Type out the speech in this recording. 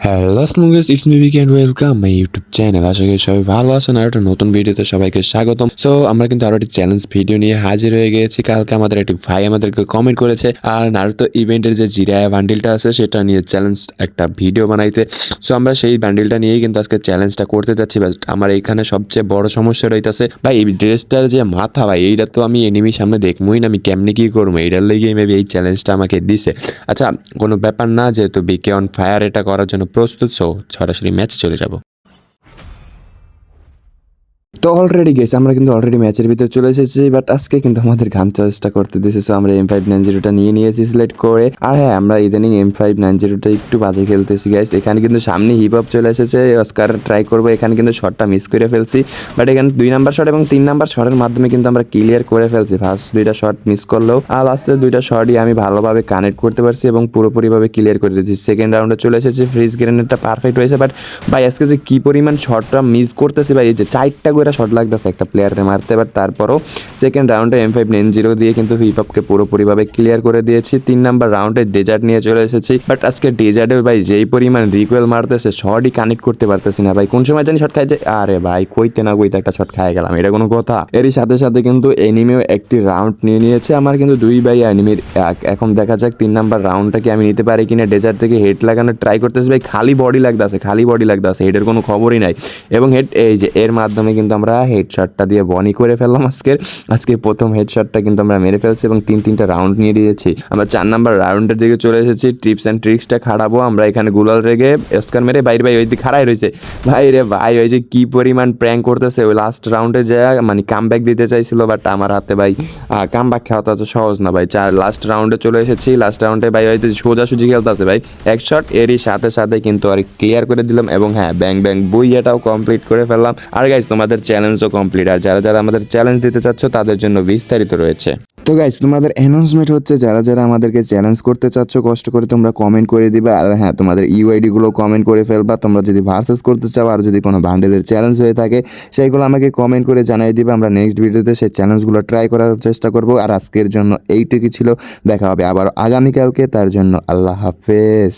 Hello স্মুগেস it's me weekend welcome my YouTube channel আশা করি সবাই ভালো আছেন আর একটা নতুন ভিডিওতে সবাইকে স্বাগতম। সো আমরা কিন্তু আরও একটি চ্যালেঞ্জ ভিডিও নিয়ে হাজির হয়ে গিয়েছি। কালকে আমাদের একটি ভাই আমাদেরকে কমেন্ট করেছে। আর নারুতো ইভেন্টের যে জিরায়া বান্ডিলটা আছে, সেটা নিয়ে চ্যালেঞ্জ একটা ভিডিও বানাইতে। সো আমরা সেই বান্ডিলটা নিয়েই কিন্তু আজকে চ্যালেঞ্জটা করতে যাচ্ছি। বাট আমার এখানে সবচেয়ে বড় সমস্যা রইতাছে। ভাই, এই ড্রেসটার যে মাথা, ভাই, এইটা তো আমি এনিমির সামনে দেখবই না। আমি কেমনি কি করব? এইটার লেগে মেবি এই চ্যালেঞ্জটা আমাকে দিছে। আচ্ছা কোনো ব্যাপার না, যেহেতু বিকে অন ফায়ার এটা করার জন্য প্রস্তুত সো সরাসরি ম্যাচে চলে যাব। তো অলরেডি গেছে আমরা কিন্তু অলরেডি ম্যাচের ভিতরে চলে এসেছি বাট আজকে কিন্তু আমাদের গান চয়েসটা করতে দিয়েছে, so আমরা এম ফাইভ নাইন জিরোটা নিয়ে নিয়েছি সিলেক্ট করে। আর হ্যাঁ আমরা ইদানিং এম ফাইভ নাইন জিরোটা একটু বাজে খেলতেছি গাইস এখানে কিন্তু সামনে হিপ হপ চলে এসেছে অস্কার ট্রাই করব, এখানে কিন্তু শটটা মিস করে ফেলছি বাট এখানে দুই নাম্বার শট এবং তিন নাম্বার শটের মাধ্যমে কিন্তু আমরা ক্লিয়ার করে ফেলছি ফার্স্ট দুইটা শট মিস করলেও, আর লাস্টের দুইটা শটই আমি ভালোভাবে কানেক্ট করতে পারছি এবং পুরোপুরিভাবে ক্লিয়ার করে দিয়েছি। সেকেন্ড রাউন্ডে চলে এসেছি ফ্রিজ গ্রেনেডটা পারফেক্ট হয়েছে বাট ভাই আজকে যে কী পরিমাণ শটটা মিস করতেছি ভাই, এই যে চারটা করে শট লাগতেছে, একটা প্লেয়ারে মারতে। বাট তারপরও সেকেন্ড রাউন্ডে এম ফাইভ নাইন জিরো দিয়ে কিন্তু হিপ হপকে পুরোপুরিভাবে ক্লিয়ার করে দিয়েছি। তিন নাম্বার রাউন্ডে ডেজার্ট নিয়ে চলে এসেছি। বাট আজকে ডেজার্টের ভাই যেই পরিমাণ রিকোয়েল মারতেছে শটই কানেক্ট করতে পারতেছি না ভাই। কোন সময় জানি শট খাইতে আরে ভাই, কইতে না কইতে একটা শট খাই গেলাম, এটা কোনো কথা। এরই সাথে সাথে কিন্তু এনিমিও একটি রাউন্ড নিয়ে নিয়েছে। আমার কিন্তু দুই ভাই এনিমির এক- এখন দেখা যাক তিন নাম্বার রাউন্ডটাকে আমি নিতে পারি কিনা। ডেজার্ট থেকে হেড লাগানোর ট্রাই করতেছি ভাই। খালি বডি লাগতেছে, খালি বডি লাগতেছে হেডের কোনো খবরই নাই। এবং হেড এই যে এর মাধ্যমে কিন্তু আমরা হেড শটটা দিয়ে বনি করে ফেললাম আজকের। আজকে প্রথম হেড শটটা কিন্তু আমরা মেরে ফেলছি এবং তিন তিনটা রাউন্ড নিয়ে দিয়েছি। আমরা চার নাম্বার রাউন্ডের দিকে চলে এসেছি। টিপস অ্যান্ড ট্রিক্সটা খাড়াবো। আমরা এখানে গুলাল রেগে স্কার মেরে বাইরে ভাই, ওই দিকে খাড়াই রয়েছে। ভাই রে ভাই, ওই যে কি পরিমাণ প্র্যাঙ্ক করতেছে। ওই লাস্ট রাউন্ডে যা মানে কাম ব্যাক দিতে চাইছিল বাট আমার হাতে ভাই কাম ব্যাক খাওয়া তো সহজ না ভাই। চার লাস্ট রাউন্ডে চলে এসেছি। লাস্ট রাউন্ডে ভাই হয়তো সোজাসুজি খেলতে আছে ভাই। এক শট এরই সাথে সাথে কিন্তু আর ক্লিয়ার করে দিলাম এবং হ্যাঁ ব্যাং ব্যাং বই এটাও কমপ্লিট করে ফেললাম। আর গাইজ তোমাদের চ্যালেঞ্জও কমপ্লিট আর যারা যারা আমাদের চ্যালেঞ্জ দিতে চাচ্ছ, তাদের জন্য বিস্তারিত রয়েছে। তো গাইজ তোমাদের অ্যানাউন্সমেন্ট হচ্ছে, যারা যারা আমাদেরকে চ্যালেঞ্জ করতে চাচ্ছ, কষ্ট করে তোমরা কমেন্ট করে দিবে। আর হ্যাঁ তোমাদের ইউআইডি গুলো কমেন্ট করে ফেলবা। তোমরা যদি ভার্সেস করতে চাও, আর যদি কোনো বান্ডেলের চ্যালেঞ্জ হয়ে থাকে, সেইগুলো আমাকে কমেন্ট করে জানিয়ে দিবে। আমরা নেক্সট ভিডিওতে সেই চ্যালেঞ্জগুলো ট্রাই করার চেষ্টা করব। আর আজকের জন্য এইটুকু ছিল। দেখা হবে আবার আগামীকালকে। তার জন্য আল্লাহ হাফেজ।